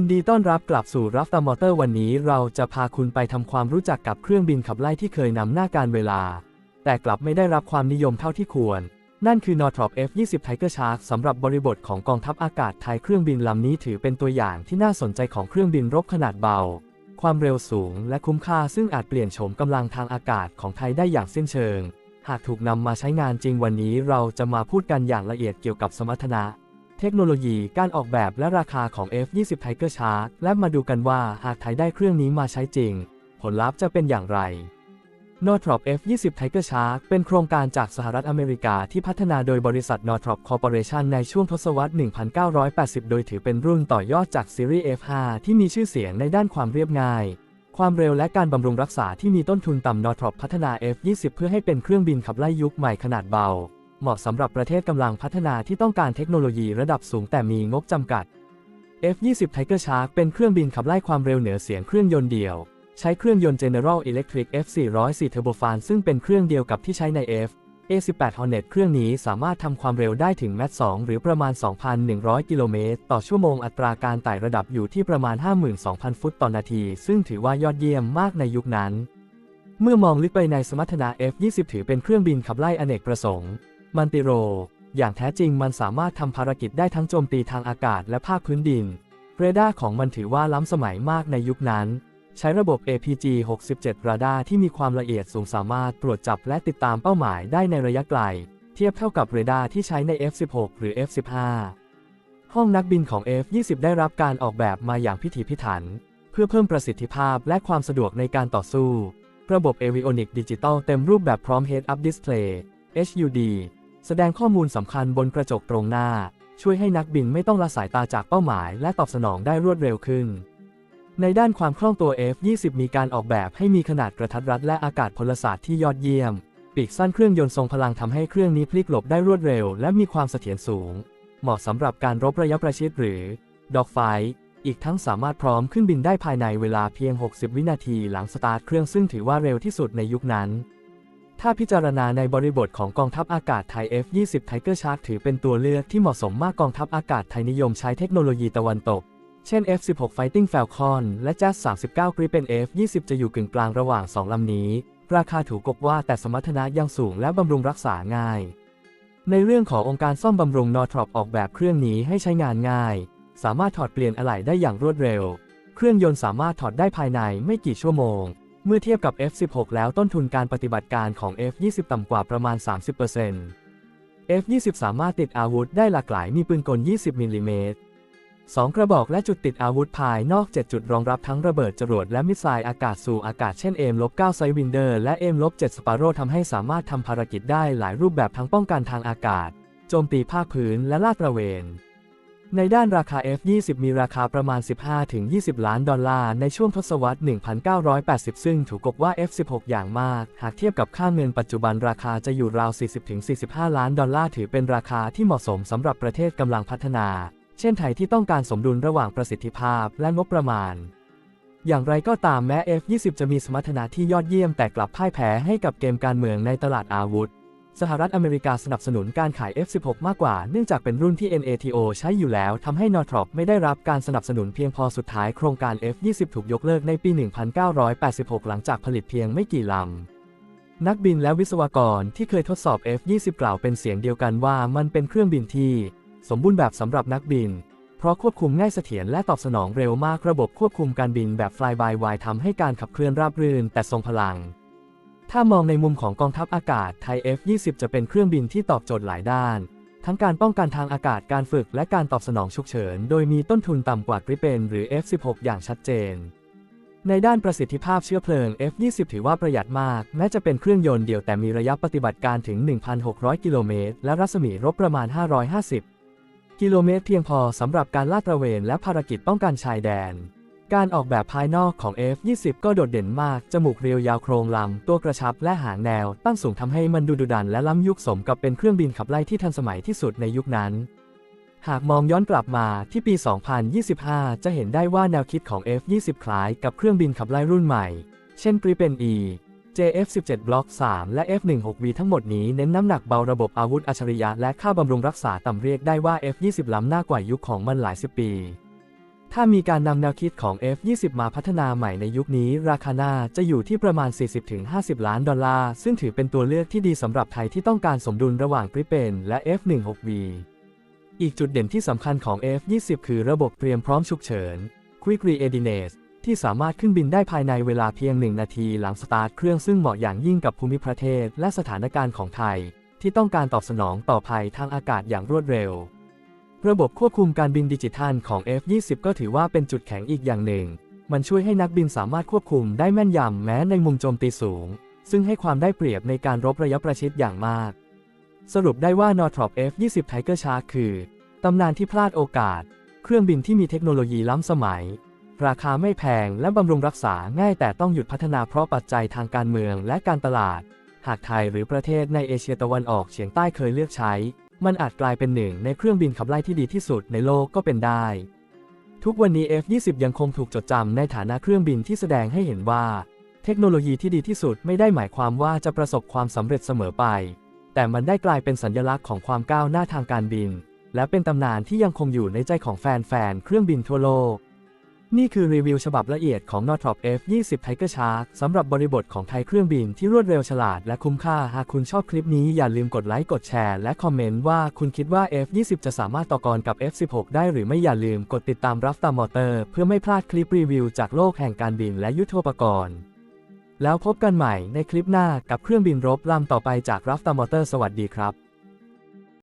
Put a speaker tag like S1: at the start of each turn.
S1: ยินดีต้อนรับกลับสู่รัฟตามอเตอร์วันนี้เราจะพาคุณไปทำความรู้จักกับเครื่องบินขับไล่ที่เคยนำหน้าการเวลา แต่กลับไม่ได้รับความนิยมเท่าที่ควร นั่นคือ Northrop F-20 Tiger Shark สำหรับบริบทของกองทัพอากาศไทยเครื่องบินลำนี้ถือเป็นตัวอย่างที่น่าสนใจของเครื่องบินรบขนาดเบา ความเร็วสูงและคุ้มค่าซึ่งอาจเปลี่ยนโฉมกำลังทางอากาศของไทยได้อย่างสิ้นเชิง หากถูกนำมาใช้งานจริงวันนี้เราจะมาพูดกันอย่างละเอียดเกี่ยวกับสมรรถนะ เทคโนโลยีการออกแบบและราคาของ F-20 Tiger Shark และมาดูกันว่าหากไทยได้เครื่องนี้มาใช้จริง ผลลัพธ์จะเป็นอย่างไร Northrop F-20 Tiger Shark เป็นโครงการจากสหรัฐอเมริกาที่พัฒนาโดยบริษัท Northrop Corporation ในช่วงทศวรรษ 1980 โดยถือเป็นรุ่นต่อยอดจากซีรีส์ F5 ที่มีชื่อเสียงในด้านความเรียบง่าย ความเร็วและการบำรุงรักษาที่มีต้นทุนต่ำ Northrop พัฒนา F-20 เพื่อให้เป็นเครื่องบินขับไล่ยุคใหม่ขนาดเบา เหมาะสำหรับประเทศกำลังพัฒนาที่ต้องการเทคโนโลยีระดับสูงแต่มีงบจำกัด F-20 Tiger Shark เป็นเครื่องบินขับไล่ความเร็วเหนือเสียงเครื่องยนต์เดียว ใช้เครื่องยนต์ General Electric F404 Turbofan ซึ่งเป็นเครื่องเดียวกับที่ใช้ใน F A18 Hornet เครื่องนี้สามารถทำความเร็วได้ถึงแมต2หรือประมาณ 2,100 กิโลเมตร ต่อชั่วโมงอัตราการไต่ระดับอยู่ที่ประมาณ 52,000 ฟุตต่อนาที ซึ่งถือว่ายอดเยี่ยมมากในยุคนั้น เมื่อมองลึกไปในสมรรถนะ F20 ถือเป็นเครื่องบินขับไล่อเนกประสงค์ มันติโร อย่างแท้จริงมันสามารถทำภารกิจได้ทั้งโจมตีทางอากาศและภาคพื้นดิน เรดาร์ของมันถือว่าล้ำสมัยมากในยุคนั้น ใช้ระบบ APG-67 ราดาร์ที่มีความละเอียดสูงสามารถตรวจจับและติดตามเป้าหมายได้ในระยะไกล เทียบเท่ากับเรดาร์ที่ใช้ใน F16 หรือ F15 ห้องนักบินของ F20 ได้รับการออกแบบมาอย่างพิถีพิถัน เพื่อเพิ่มประสิทธิภาพและความสะดวกในการต่อสู้ ระบบ Avionics Digital เต็มรูปแบบพร้อม Head-Up Display HUD แสดงข้อมูลสำคัญบนกระจกตรงหน้า ช่วยให้นักบินไม่ต้องละสายตาจากเป้าหมาย และตอบสนองได้รวดเร็วขึ้น ในด้านความคล่องตัว F20 มีการออกแบบให้มีขนาดกระทัดรัดและอากาศพลศาสตร์ที่ยอดเยี่ยม ปีกสั้นเครื่องยนต์ทรงพลังทำให้เครื่องนี้พลิกหลบได้รวดเร็ว และมีความเสถียรสูง เหมาะสำหรับการรบระยะประชิดหรือ Dogfight อีกทั้งสามารถพร้อมขึ้นบินได้ภายในเวลาเพียง 60 วินาทีหลังสตาร์ทเครื่องซึ่งถือว่าเร็วที่สุดในยุคนั้น ถ้าพิจารณาในบริบทของกองทัพอากาศไทย F-20 Tiger Shark ถือเป็นตัวเลือกที่เหมาะสมมากกองทัพอากาศไทยนิยมใช้เทคโนโลยีตะวันตก เช่น F-16 Fighting Falcon และ Jazz 39 Gripen F-20 จะอยู่กึ่งกลางระหว่าง 2 ลำนี้ ราคาถูกกบว่าแต่สมรรถนะยังสูงและบำรุงรักษาง่าย ในเรื่องขององค์การซ่อมบำรุง Northrop ออกแบบเครื่องนี้ให้ใช้งานง่าย สามารถถอดเปลี่ยนอะไหล่ได้อย่างรวดเร็ว เครื่องยนต์สามารถถอดได้ภายในไม่กี่ชั่วโมง เมื่อเทียบกับ F16 แล้วต้นทุนการปฏิบัติการของ F20 ต่ำกว่าประมาณ 30% F20 สามารถติดอาวุธได้หลากหลายมีปืนกล 20มิลลิเมตร2กระบอกและจุดติดอาวุธภายนอก 7 จุดรองรับทั้งระเบิดจรวดและมิสไซล์อากาศสู่อากาศเช่น M-9 ไซวินเดอร์และ M-7 สปาโรทำให้สามารถทำภารกิจได้หลายรูปแบบทั้งป้องกันทางอากาศ โจมตีภาคพื้นและลาดตระเวน ในด้านราคา F20 มีราคาประมาณ 15-20 ล้านดอลลาร์ในช่วงทศวรรษ 1980 ซึ่งถูกกว่า F16 อย่างมาก หากเทียบกับค่าเงินปัจจุบันราคาจะอยู่ราว 40-45 ล้านดอลลาร์ถือเป็นราคาที่เหมาะสมสำหรับประเทศกำลังพัฒนา เช่นไทยที่ต้องการสมดุลระหว่างประสิทธิภาพและงบประมาณ อย่างไรก็ตามแม้ F20 จะมีสมรรถนะที่ยอดเยี่ยมแต่กลับพ่ายแพ้ให้กับเกมการเมืองในตลาดอาวุธ สหรัฐอเมริกาสนับสนุนการขาย F16 มากกว่า เนื่องจากเป็นรุ่นที่ NATO ใช้อยู่แล้วทำให้ Northrop ไม่ได้รับการสนับสนุนเพียงพอสุดท้ายโครงการ F20 ถูกยกเลิกในปี 1986 หลังจากผลิตเพียงไม่กี่ลำ นักบินและวิศวกรที่เคยทดสอบ F20 กล่าวเป็นเสียงเดียวกันว่ามันเป็นเครื่องบินที่ สมบูรณ์แบบสำหรับนักบิน เพราะควบคุมง่ายเสถียรและตอบสนองเร็วมากระบบควบคุมการบินแบบ fly by wire ทำให้การขับเคลื่อนราบรื่นแต่ทรงพลัง ถ้ามองในมุมของกองทัพอากาศไทย F-20 จะเป็นเครื่องบินที่ตอบโจทย์หลายด้าน ทั้งการป้องกันทางอากาศการฝึกและการตอบสนองฉุกเฉิน โดยมีต้นทุนต่ำกว่า Gripen หรือ F-16 อย่างชัดเจน ในด้านประสิทธิภาพเชื้อเพลิง F-20 ถือว่าประหยัดมาก แม้จะเป็นเครื่องยนต์เดียวแต่มีระยะปฏิบัติการถึง 1,600 กิโลเมตร และรัศมีรบประมาณ 550 กิโลเมตรเพียงพอสำหรับการลาดตระเวนและภารกิจป้องกันชายแดน การออกแบบภายนอกของ F20 ก็โดดเด่นมาก จมูกเรียวยาวโครงลำ ตัวกระชับและหางแนว ตั้งสูงทำให้มันดูดุดันและล้ำยุคสมกับเป็นเครื่องบินขับไล่ที่ทันสมัยที่สุดในยุคนั้น หากมองย้อนกลับมาที่ปี 2025 จะเห็นได้ว่าแนวคิดของ F20 คล้ายกับเครื่องบินขับไล่รุ่นใหม่ เช่น Gripen E JF17 Block 3 และ F16V ทั้งหมดนี้เน้นน้ำหนักเบาระบบอาวุธอัจฉริยะและค่าบำรุงรักษาต่ำเรียกได้ว่า F20 ล้ำหน้ากว่ายุคของมันหลายสิบปี ถ้ามีการนำแนวคิดของ F20 มาพัฒนาใหม่ในยุคนี้ ราคาน่าจะอยู่ที่ประมาณ 40-50 ล้านดอลลาร์ ซึ่งถือเป็นตัวเลือกที่ดีสำหรับไทยที่ต้องการสมดุลระหว่างกริเปนและ F16V อีกจุดเด่นที่สำคัญของ F20 คือระบบเตรียมพร้อมฉุกเฉิน Quick Readiness ที่สามารถขึ้นบินได้ภายในเวลาเพียงหนึ่งนาทีหลังสตาร์ทเครื่องซึ่งเหมาะอย่างยิ่งกับภูมิประเทศและสถานการณ์ของไทย ที่ต้องการตอบสนองต่อภัยทางอากาศอย่างรวดเร็ว ระบบควบคุมการบินดิจิทัลของ F20 ก็ถือว่าเป็นจุดแข็งอีกอย่างหนึ่ง มันช่วยให้นักบินสามารถควบคุมได้แม่นยำแม้ในมุมโจมตีสูง ซึ่งให้ความได้เปรียบในการรบระยะประชิดอย่างมาก สรุปได้ว่า Northrop F20 Tiger Shark คือตำนานที่พลาดโอกาส เครื่องบินที่มีเทคโนโลยีล้ำสมัย ราคาไม่แพงและบำรุงรักษาง่ายแต่ต้องหยุดพัฒนาเพราะปัจจัยทางการเมืองและการตลาด หากไทยหรือประเทศในเอเชียตะวันออกเฉียงใต้เคยเลือกใช้ มันอาจกลายเป็นหนึ่งในเครื่องบินขับไล่ที่ดีที่สุดในโลกก็เป็นได้ ทุกวันนี้ F20 ยังคงถูกจดจำในฐานะเครื่องบินที่แสดงให้เห็นว่า เทคโนโลยีที่ดีที่สุดไม่ได้หมายความว่าจะประสบความสำเร็จเสมอไป แต่มันได้กลายเป็นสัญลักษณ์ของความก้าวหน้าทางการบิน และเป็นตำนานที่ยังคงอยู่ในใจของแฟนๆเครื่องบินทั่วโลก นี่คือรีวิวฉบับละเอียดของ Northrop F20 Tiger Shark สำหรับบริบทของไทยเครื่องบินที่รวดเร็วฉลาดและคุ้มค่า หากคุณชอบคลิปนี้อย่าลืมกดไลค์ กดแชร์ และคอมเมนต์ว่าคุณคิดว่า F20 จะสามารถต่อกรกับ F16 ได้หรือไม่อย่าลืมกดติดตามรับตามมอเตอร์ เพื่อไม่พลาดคลิปรีวิวจากโลกแห่งการบินและยุทโธปกรณ์ แล้วพบกันใหม่ในคลิปหน้ากับเครื่องบินรบลำต่อไปจากรัฟตามอเตอร์สวัสดีครับ